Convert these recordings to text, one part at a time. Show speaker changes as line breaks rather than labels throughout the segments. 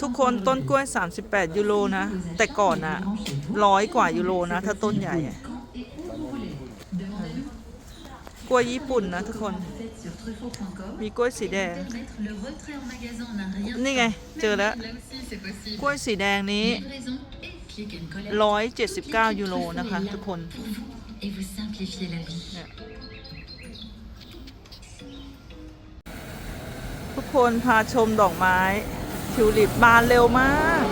ทุกคนต้นกล้วย 38 ยูโรนะ แต่ก่อนอะร้อยกว่ายูโรนะ ถ้าต้นใหญ่กล้วยญี่ปุ่นนะทุกคน มีกล้วยสีแดง นี่ไง เจอแล้ว กล้วยสีแดงนี้ 179 ยูโรนะคะ ทุกคนทุกคนพาชมดอกไม้ ทิวลิปบานเร็วมาก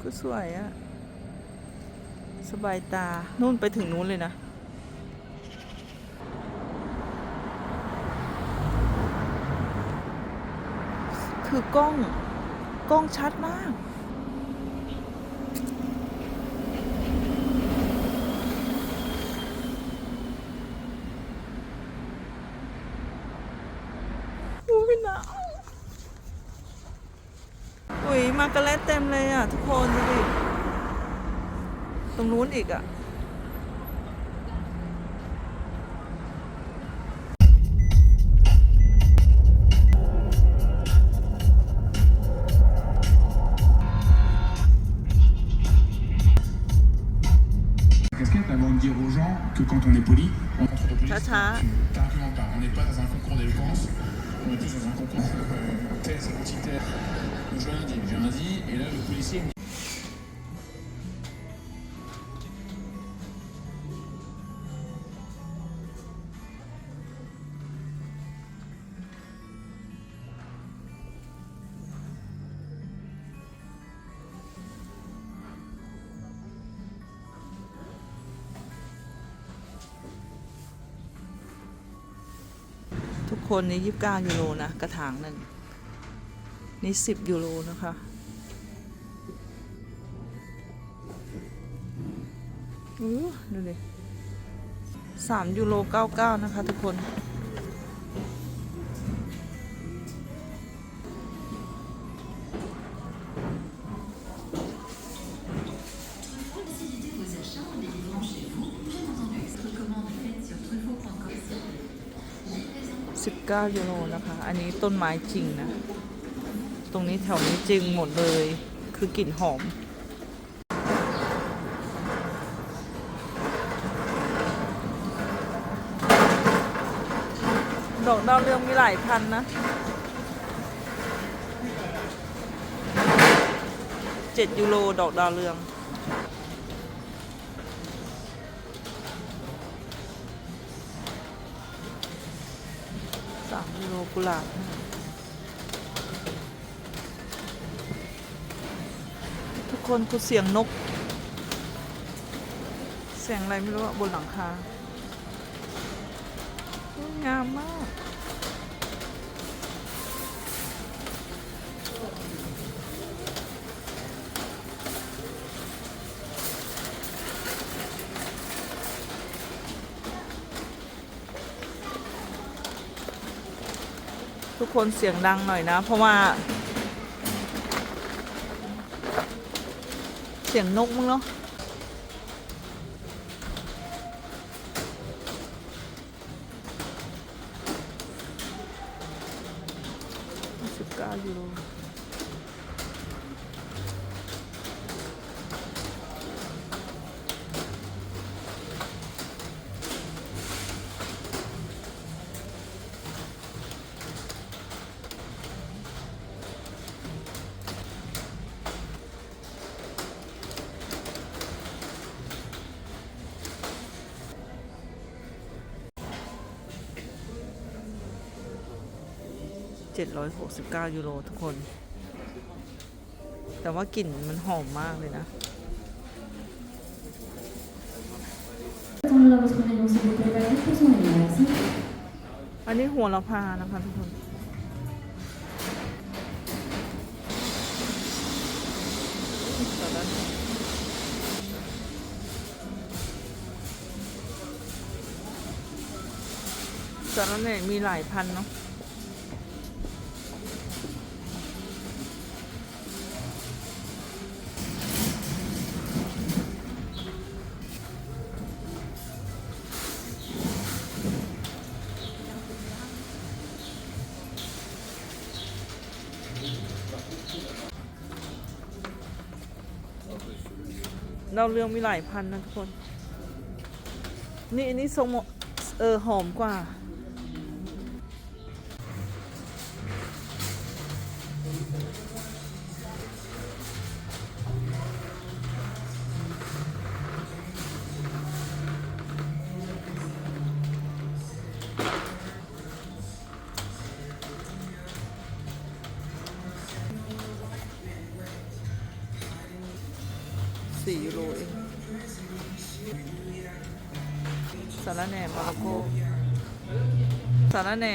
ก็สวยอะสบายตา นู่นไปถึงนู้นเลยนะคือกล้อง กล้องชัดมาก อุ้ยหนาวอุ้ยมากระเล็ดเต็มเลยอะ ทุกคนดูดิ ตร คนนี้ยี่สิบเก้ายูโรนะ กระถางหนึ่งนี่สิบยูโรนะคะ อู้ดูดิสามยูโรเก้าเก้านะคะทุกคน 19ยูโรนะคะ อันนี้ต้นไม้จริงนะ ตรงนี้แถวนี้จริงหมดเลย คือกลิ่นหอม ดอกดาวเรืองมีหลายพันนะ7ยูโรดอกดาวเรือง กุหลาบทุกคนคือเสียงนก เสียงอะไรไม่รู้อะบนหลังคาโอ้ยงามมาก คนเสียงดังหน่อยนะ เพราะว่า เสียงนกมั้งเนาะสิบเก้ายูโร เจ็ดร้อยหกสิบเก้ายูโรทุกคน แต่ว่ากลิ่นมันหอมมากเลยนะ อันนี้หัวละพานะคะทุกคนสารเน่มีหลายพันเนาะ เราเรื่องมีหลายพันนะทุกคน นี่อันนี้ทรงเออหอมกว่า ระแหน่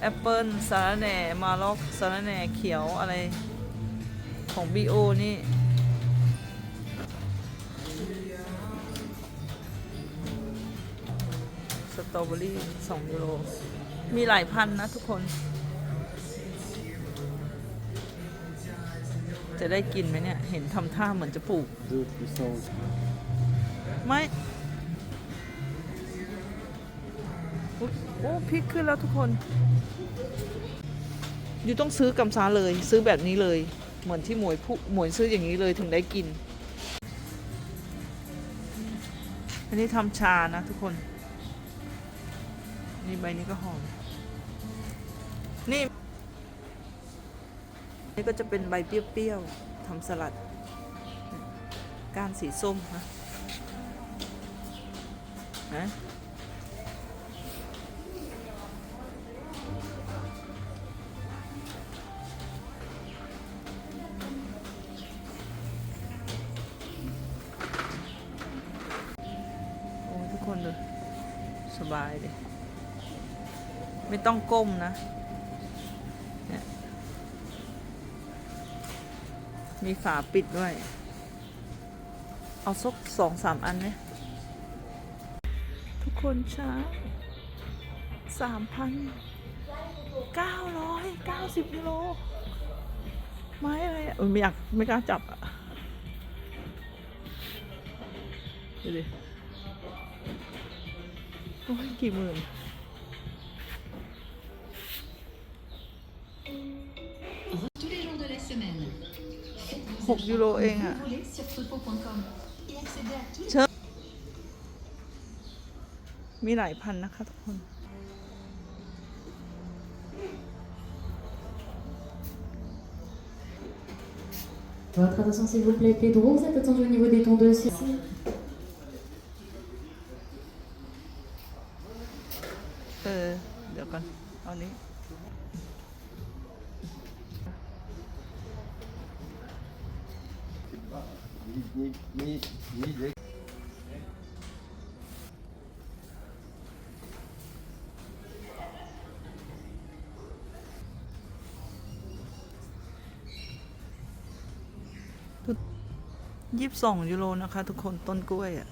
แอปเปิลสาระแหน่มาล็อกสาระแหน่เขียวอะไรของบีโอนี่สตรอเบอรี่สองยูโรมีหลายพันนะทุกคน จะได้กินไหมเนี่ย เห็นทำท่าเหมือนจะปลูก ไม่ โอ้พริกขึ้นแล้วทุกคน อยู่ต้องซื้อกำซาเลย ซื้อแบบนี้เลย เหมือนที่หมวยผู้หมวยซื้ออย่างนี้เลยถึงได้กิน อันนี้ทำชานะทุกคน นี่ใบนี้ก็หอม นี่นี่ก็จะเป็นใบเปรี้ยวๆทำสลัด ก้านสีส้มนะนะ ต้องก้มนะมีฝาปิดด้วย เอาสักสองสามอันไหมทุกคนช้าสามพันเก้าร้อยเก้าสิบกิโล ไม้อะไรอะไม่อยากไม่กล้าจับอะดูดิ โอ้ยกี่หมื่น 6 ยูโรเองอะเชิญมีหลายพันนะคะทุกคน
votre attention s'il vous plaît Pedro vous êtes attendu au niveau des
tondeuses
ยี่สิบสองยูโรนะคะ ทุกคนต้นกล้วยอะ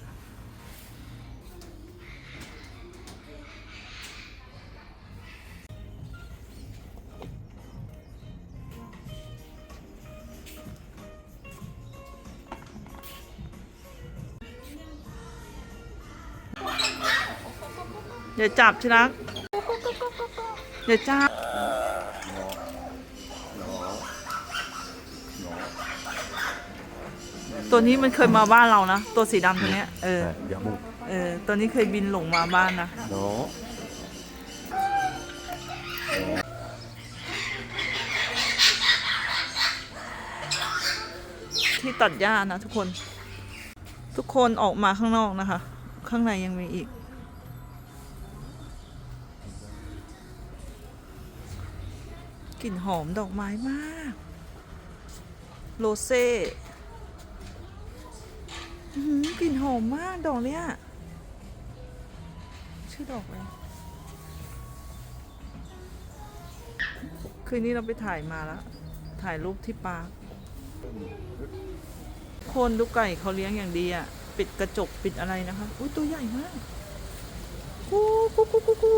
อย่าจับชิรักอย่าจับ ตัวนี้มันเคยมาบ้านเรานะ ตัวสีดำตัวเนี้ยเออ
Bien bon.
เออ ตัวนี้เคยบินหลงมาบ้านนะ
Non.
ที่ตัดหญ้านะทุกคน ทุกคนออกมาข้างนอกนะคะ ข้างในยังมีอีก กลิ่นหอมดอกไม้มาก โรเซ่อื้อหือ กลิ่นหอมมากดอกเนี้ยชื่อดอกอะไรคืนนี้เราไปถ่ายมาแล้ว ถ่ายรูปที่ปาร์คคนดูไก่เขาเลี้ยงอย่างดีอะ ปิดกระจกปิดอะไรนะคะ อุ้ยตัวใหญ่มากกูกูกูกูกู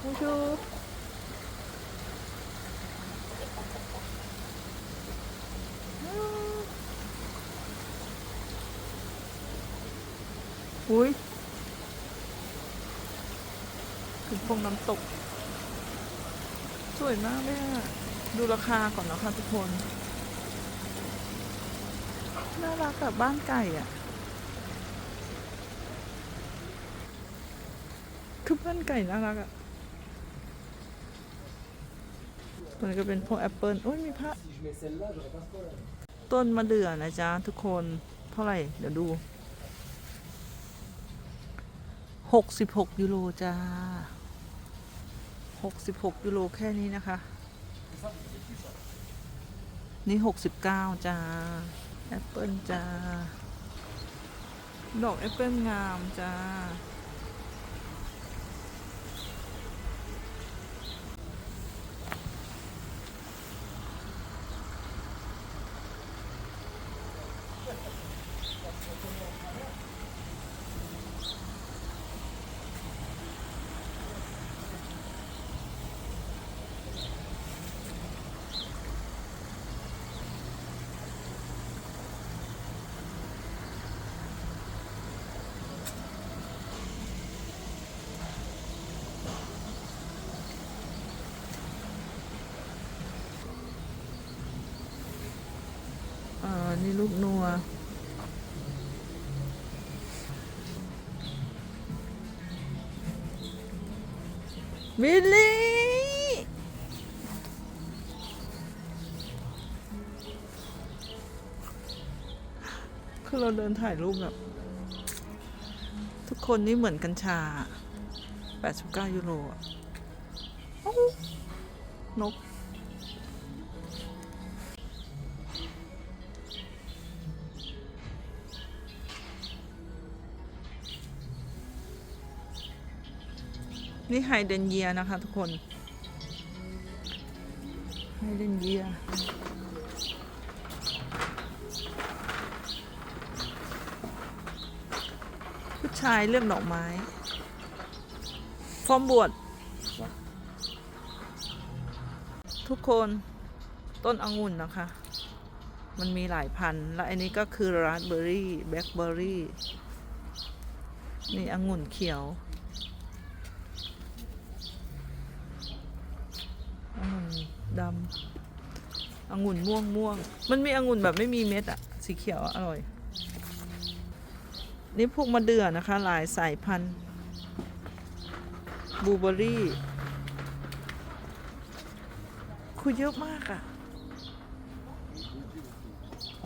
กูชู อุ้ยถึงพงน้ำตก สวยมากเลยอะดูราคาก่อนนะคะทุกคน น่ารักกับบ้านไก่อะคือบ้านไก่น่ารักอะตัวนี้ก็เป็นพวกแอปเปิลโอ้ยมีพระต้นมะเดื่อนะจ๊ะทุกคน เท่าไหร่ เดี๋ยวดู หกสิบหกยูโรจ้าหกสิบหกยูโรแค่นี้นะคะ นี่หกสิบเก้าจ้า แอปเปิลจ้า ดอกแอปเปิลงามจ้าเอ่อ นี่ ลูกนัว บิลลี่ คือเราเดินถ่ายรูปแบบ ทุกคนนี่เหมือนกัญชา 89 ยูโรอะนก นี่ไฮเดนเยียนะคะทุกคนไฮเดนเยียผู้ชายเลือกดอกไม้ ฟอมบวชทุกคนต้นองุ่นนะคะ มันมีหลายพันธุ์และอันนี้ก็คือราสเบอร์รี่แบล็คเบอร์รี่ นี่องุ่นเขียว องุ่นดำ องุ่นม่วงม่วง มันมีองุ่นแบบไม่มีเม็ดอะสีเขียวอร่อย นี่พวกมะเดื่อนะคะ หลายสายพันธุ์บูเบอรี่คือเยอะมากอะ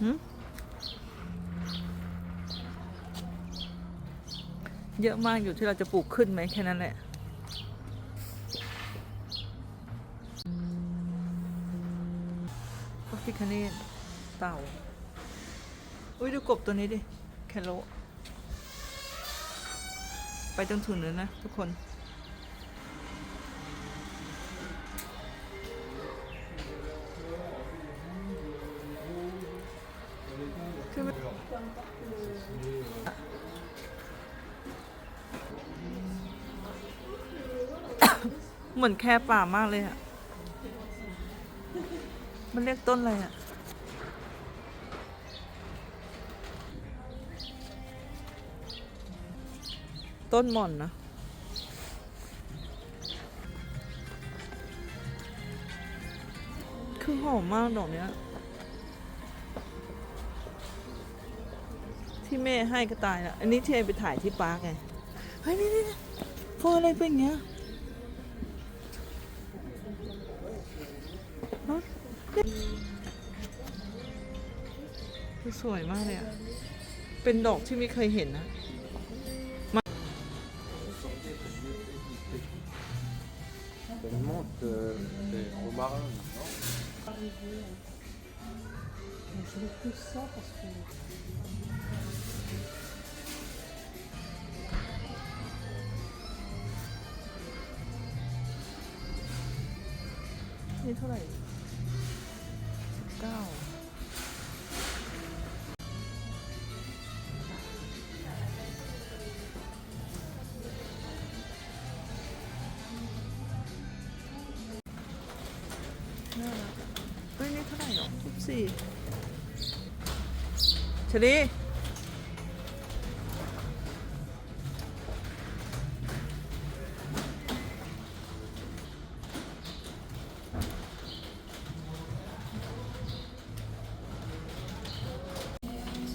หืเยอะมากอยู่ที่เราจะปลูกขึ้นไหมแค่นั้นแหละ พิคเนตเต่า อุ้ยดูกบตัวนี้ดิ แคโรไปจนถึงเลยนะทุกคน คือมันเหมือนแค่ป่ามากเลยอะ มันเรียกต้นอะไรอะต้นหม่อนนะคือหอมมากดอกเนี้ย ที่แม่ให้ก็ตายแล้ว อันนี้เทไปถ่ายที่ปาร์กไง เฮ้ยนี่นี่นี่เฟอร์อะไรเป็นอย่างเงี้ย คือสวยมากเลยอะเป็นดอกที่ไม่เคยเห็นนะ
Tellement que c'est romarin.
Je veux plus ça parce que
นี่เท่าไหร่ ได้หรอทุบสี่ชลี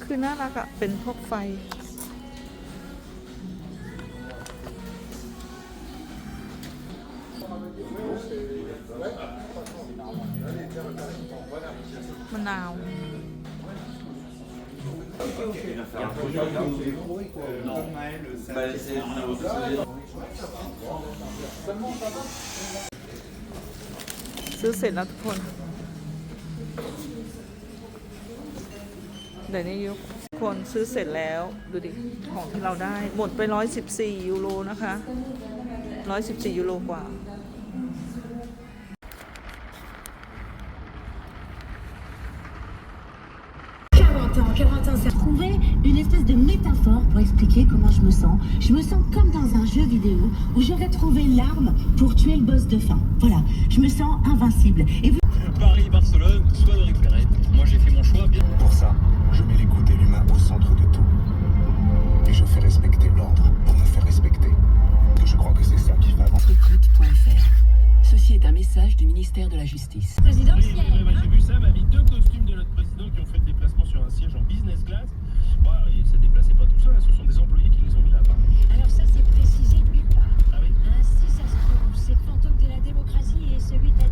คือน่ารักอะเป็นพวกไฟ ซื้อเสร็จแล้วทุกคน เดี๋ยวนี้ยกคนซื้อเสร็จแล้ว ดูดิ ของที่เราได้ หมดไป 114 ยูโรนะคะ 114 ยูโรกว่า
40 ans, c'est trouver une espèce de métaphore pour expliquer comment je me sens. Je me sens comme dans un jeu vidéo où j'aurais trouvé l'arme pour tuer le boss de fin. Voilà, je me sens invincible. Et vous
Paris-Barcelone, soit de récupérer. Moi j'ai fait mon choix. Bien.
Pour ça, je mets l'écoute et l'humain au centre de tout. Et je fais respecter l'ordre pour me faire respecter. Je crois que c'est ça qui va avancer.
Ceci est un message du ministère de la Justice.
Oui, j'ai vu ça, m'a mis deux costumes de notre président qui ont fait le déplacement sur un siège en business class. Bon, et ça déplaçait pas tout seul, ce sont des employés qui les ont mis là-bas.
Alors ça c'est précisé nulle part.
Ah oui
Ainsi ça se trouve, c'est le fantôme de la démocratie et celui de la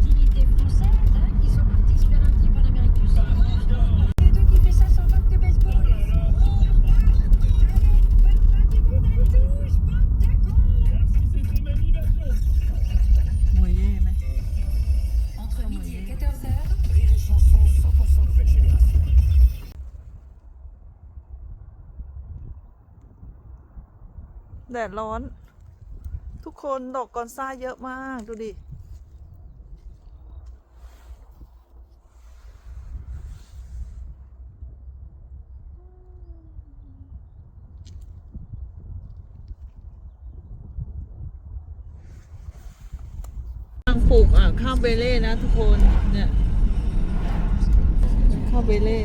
แดดร้อน ทุกคนดอกกอนซ่าเยอะมากดูดิกำลังปลูกอะข้าวเบเล่นะทุกคนเนี่ยข้าวเบเล่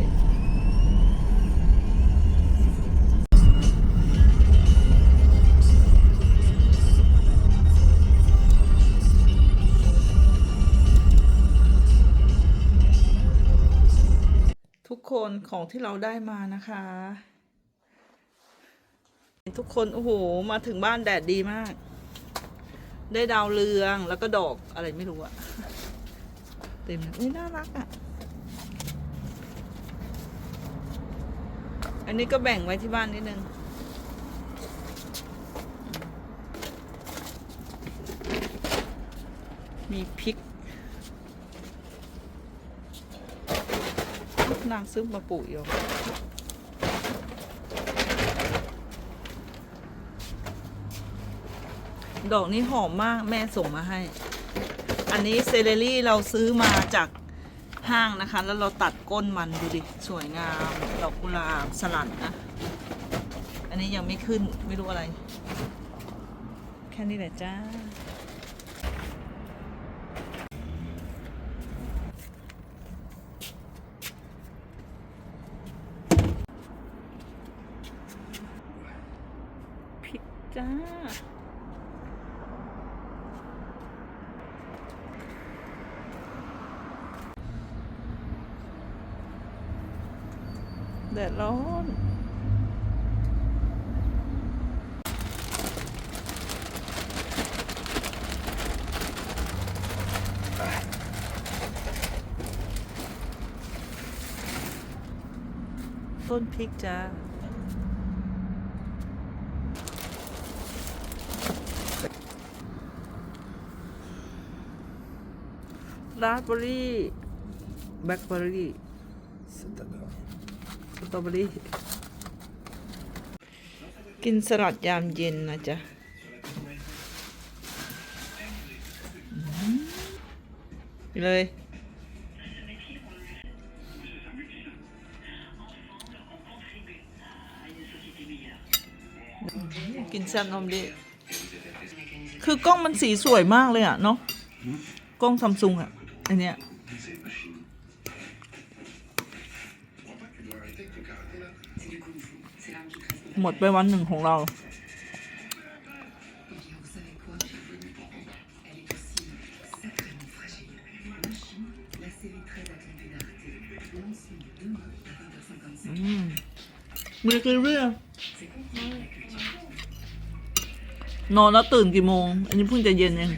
คนของที่เราได้มานะคะทุกคนโอ้โหมาถึงบ้านแดดดีมาก ได้ดาวเรืองแล้วก็ดอกอะไรไม่รู้อะเต็มเลยอุ๊ยน่ารักอะอันนี้ก็แบ่งไว้ที่บ้านนิดนึงมีพริก นางซื้อมาปลูกอยู่ดอกนี้หอมมากแม่ส่งมาให้ อันนี้เซเลรี่เราซื้อมาจากห้างนะคะ แล้วเราตัดก้นมันดูดิ สวยงาม ดอกกุหลาบสลัดนะ อันนี้ยังไม่ขึ้นไม่รู้อะไร แค่นี้แหละจ้า ผิด จ้า แดดร้อนต้นพริกจ้า ราสเบอร์รี่แบล็คเบอร์รี่สตรอเบอร์รี่กินสลัดยามเย็นนะจ๊ะเลยกินแซนนมดีคือกล้องมันสีสวยมากเลยอะเนาะ กล้องซัมซุงอะ อันเนี้ยหมดไปวันหนึ่งของเรามีกินเรื่อยนอนแล้วตื่นกี่โมง อันนี้เพิ่งจะเย็นเอง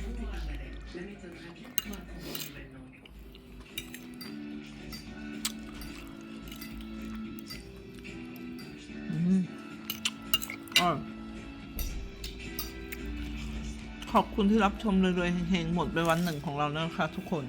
คุณที่รับชมเลยๆเฮงๆหมดไปวันหนึ่งของเราแล้วนะคะทุกคน